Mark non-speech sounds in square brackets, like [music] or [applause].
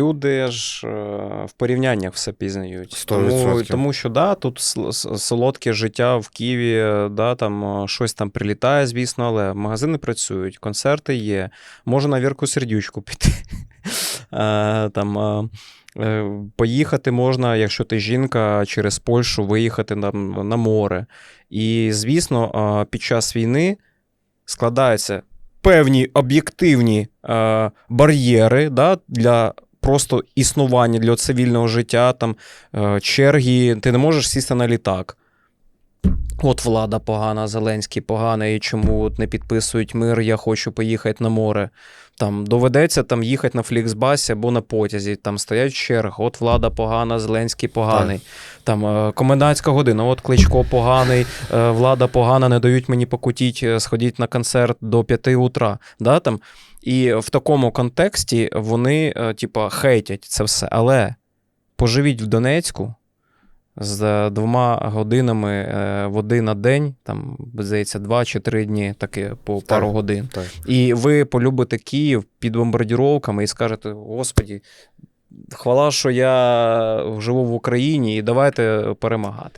люди ж е, в порівняннях все пізнають. Тому, тому що да, тут солодке життя в Києві, да, там е, щось там прилітає, звісно, але магазини працюють, концерти є. Можна на Вірку Сердючку піти. [laughs] Е, Там, поїхати можна, якщо ти жінка, через Польщу виїхати на, на море. І, звісно, під час війни складаються певні об'єктивні бар'єри да, для просто існування для цивільного життя, там е, черги. Ти не можеш сісти на літак. От влада погана, Зеленський поганий, чому от не підписують мир, я хочу поїхати на море. Там доведеться там їхати на Фліксбасі або на потязі. Там стоять черги, от влада погана, Зеленський поганий. Там е, комендантська година, от Кличко поганий, е, влада погана, не дають мені покутіть, е, сходіть на концерт до 5 утра. Да, там? І в такому контексті вони, типа, хейтять це все. Але поживіть в Донецьку з двома годинами е, води на день, там, здається, два чи три дні, таке по пару годин. Так. І ви полюбите Київ під бомбардіровками і скажете: Господі, хвала, що я живу в Україні, і давайте перемагати.